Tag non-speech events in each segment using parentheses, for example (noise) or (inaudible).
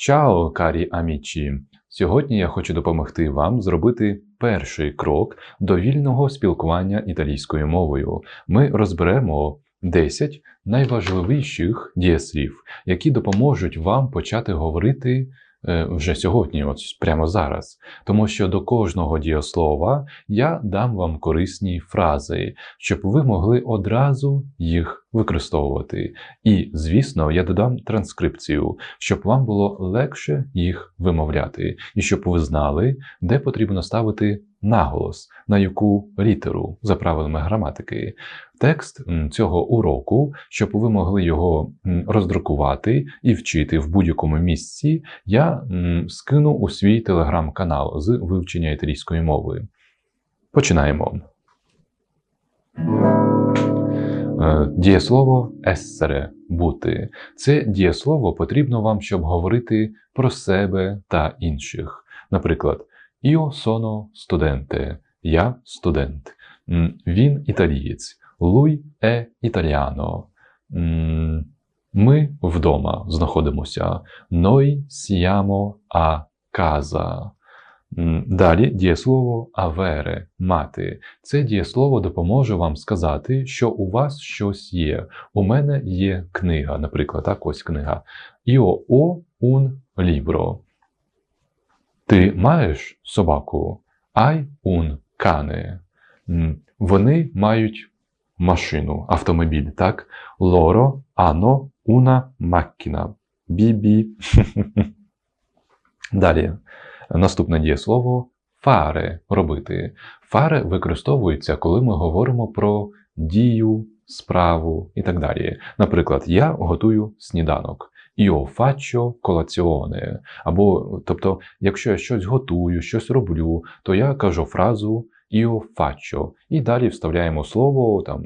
Чао, карі амічі! Сьогодні я хочу допомогти вам зробити перший крок до вільного спілкування італійською мовою. Ми розберемо 10 найважливіших дієслів, які допоможуть вам почати говорити вже сьогодні, от прямо зараз. Тому що до кожного дієслова я дам вам корисні фрази, щоб ви могли одразу їх використовувати. І, звісно, я додам транскрипцію, щоб вам було легше їх вимовляти, і щоб ви знали, де потрібно ставити наголос, на яку літеру за правилами граматики. Текст цього уроку, щоб ви могли його роздрукувати і вчити в будь-якому місці, я скину у свій телеграм-канал з вивчення італійської мови. Починаємо. Е, Дієслово essere – бути. Це дієслово потрібно вам, щоб говорити про себе та інших. Наприклад, Io sono studente. Я студент. Він італієць. Lui è italiano. Ми вдома знаходимося. Noi siamo a casa. Далі дієслово avere – мати. Це дієслово допоможе вам сказати, що у вас щось є. У мене є книга, наприклад, так, ось книга. Io ho un libro. Ти маєш собаку? Un cane. М, Вони мають машину, автомобіль, так? Loro hanno una macchina. Бібі. (laughs) Далі. Наступне дієслово фаре робити. Фаре використовується, коли ми говоримо про дію, справу і так далі. Наприклад, я готую сніданок. Io faccio colazione. Або, тобто, якщо я щось готую, щось роблю, то я кажу фразу io faccio. І далі вставляємо слово, там,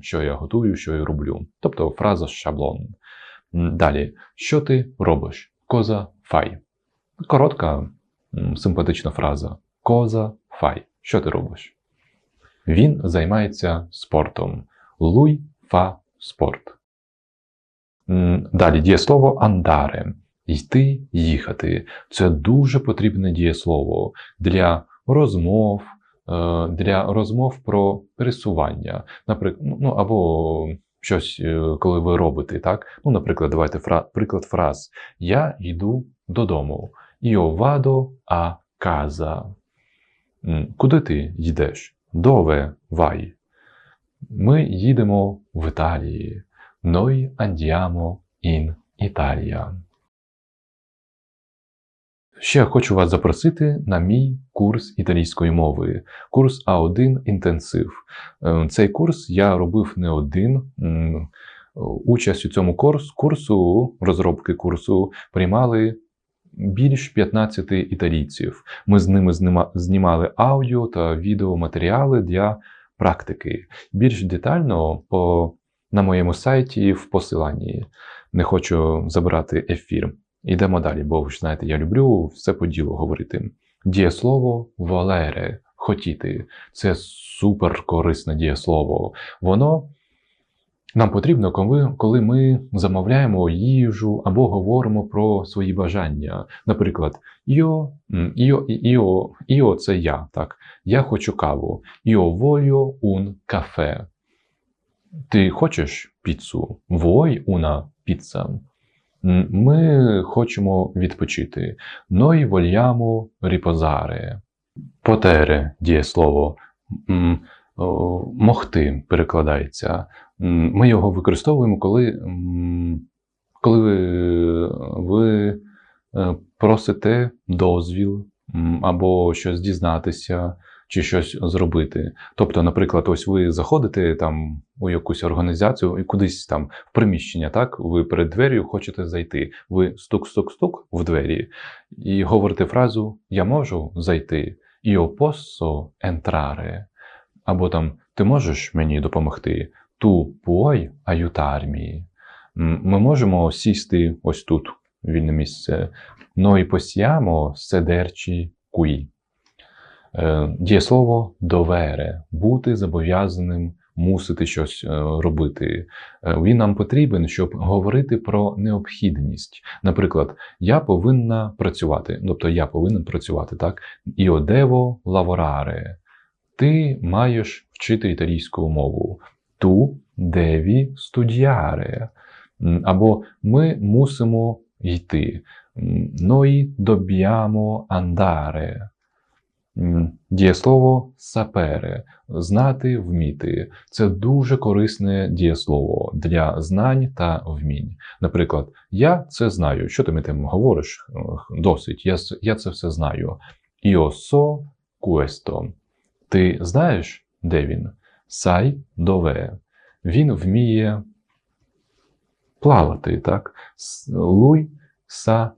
що я готую, що я роблю. Тобто фраза шаблон. Далі, що ти робиш? Cosa fai? Коротка, симпатична фраза. Cosa fai? Що ти робиш? Він займається спортом. Lui fa sport. Далі дієслово andare. Йти, їхати. Це дуже потрібне дієслово для розмов, е, для розмов про пересування. Наприклад, ну або щось, е, коли ви робите, так? Ну, наприклад, давайте фра... приклад фраз. Я йду додому. Io vado a casa. Куди ти йдеш? Dove vai? Ми їдемо в Італії. Noi andiamo in Italia. Ще хочу вас запросити на мій курс італійської мови, курс А1 інтенсив. Е, Цей курс я робив не один. Участь у цьому курс, курсу, розробки курсу приймали більш 15 італійців. Ми з ними знімали аудіо та відеоматеріали для практики. Більш детально по, на моєму сайті в посиланні. Не хочу забирати ефір. Йдемо далі, бо ви ж знаєте, я люблю все по ділу говорити. Дієслово волере хотіти. Це супер корисне дієслово. Воно нам потрібно, коли, ми замовляємо їжу або говоримо про свої бажання. Наприклад, іо, іо, іо, іо це я, так. Я хочу каву. Іо voglio un caffè. Ти хочеш піцу? Una pizza? М, Ми хочемо відпочити. Noi vogliamo riposare. Потере дієслово. М, о, Могти перекладається. Ми його використовуємо, коли, коли ви, ви е, просите дозвіл або щось дізнатися, чи щось зробити. Тобто, наприклад, ось ви заходите там у якусь організацію кудись там в приміщення, так? Ви перед дверю хочете зайти. Ви стук-стук-стук в двері і говорите фразу Я можу зайти. Io posso entrare. Або там Ти можеш мені допомогти? Tu puoi aiutarmi. Ми можемо сісти ось тут, вільне місце. Noi possiamo sederci qui. Е, Дієслово довере бути зобов'язаним мусити щось е, робити. Е, Він нам потрібен, щоб говорити про необхідність. Наприклад, я повинна працювати, тобто я повинен працювати, так? Devo lavorare. Ти маєш вчити італійську мову. Devi studiare. М, Або ми мусимо йти. Noi dobbiamo andare. Дієслово сапере знати, вміти. Це дуже корисне дієслово для знань та вмінь. Наприклад, я це знаю. Що ти мені там говориш? Досить, я, я це все знаю. So questo. Ти знаєш, де він? Сай дове. Він вміє плавати, так? С- Lui sa.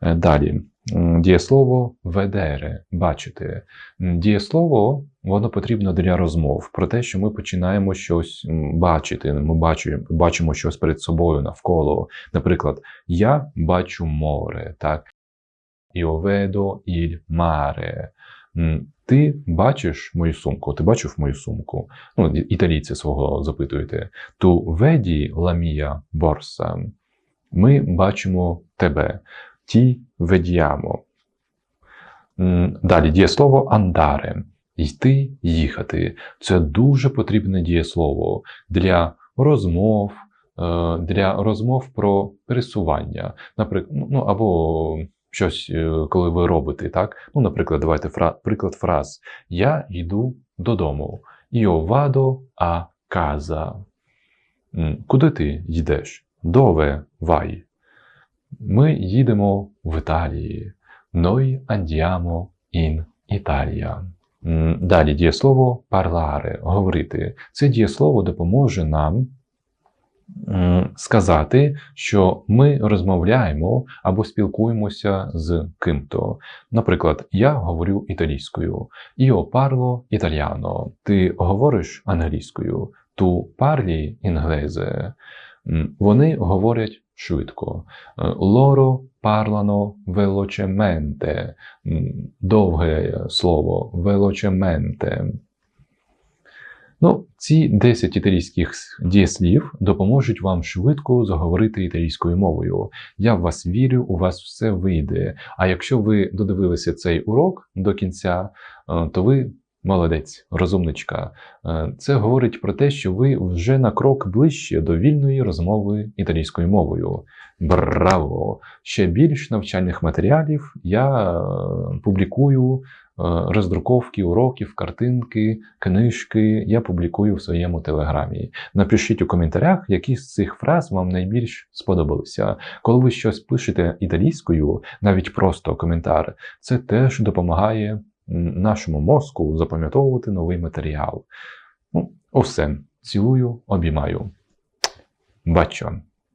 Е, Далі. Дієслово ведере, бачити. Дієслово воно потрібно для розмов про те, що ми починаємо щось бачити. Ми бачимо, бачимо щось перед собою навколо. Наприклад, я бачу море, так? Io vedo il mare. М, Ти бачиш мою сумку? Ти бачив мою сумку? Ну, італійці свого запитуєте. Vedi la mia borsa? Ми бачимо тебе. Ті vediamo. Далі дієслово andare. Йти, їхати. Це дуже потрібне дієслово для розмов, е, для розмов про пересування. Наприклад, ну або щось, е, коли ви робите, так? Ну, наприклад, давайте фра... приклад фраз. Я йду додому. Io vado a casa. Куди ти йдеш? Dove vai? Ми їдемо в Італії. Noi andiamo in Italia. Далі дієслово parlare, говорити. Це дієслово допоможе нам сказати, що ми розмовляємо або спілкуємося з ким-то. Наприклад, я говорю італійською. Io parlo italiano. Ти говориш англійською. Tu parli inglese. Вони говорять швидко. Е, parlano velocemente. М, Довге слово velocemente. Ну, ці 10 італійських дієслів допоможуть вам швидко заговорити італійською мовою. Я в вас вірю, у вас все вийде. А якщо ви додивилися цей урок до кінця, е, то ви молодець, розумничка. Е, Це говорить про те, що ви вже на крок ближче до вільної розмови італійською мовою. Браво! Ще більш навчальних матеріалів я е, публікую е, роздруковки уроків, картинки, книжки. Я публікую в своєму телеграмі. Напишіть у коментарях, які з цих фраз вам найбільш сподобалися. Коли ви щось пишете італійською, навіть просто коментар, це теж допомагає нашому мозку запам'ятовувати новий матеріал. Ну, усе. Цілую, обіймаю. Бачу.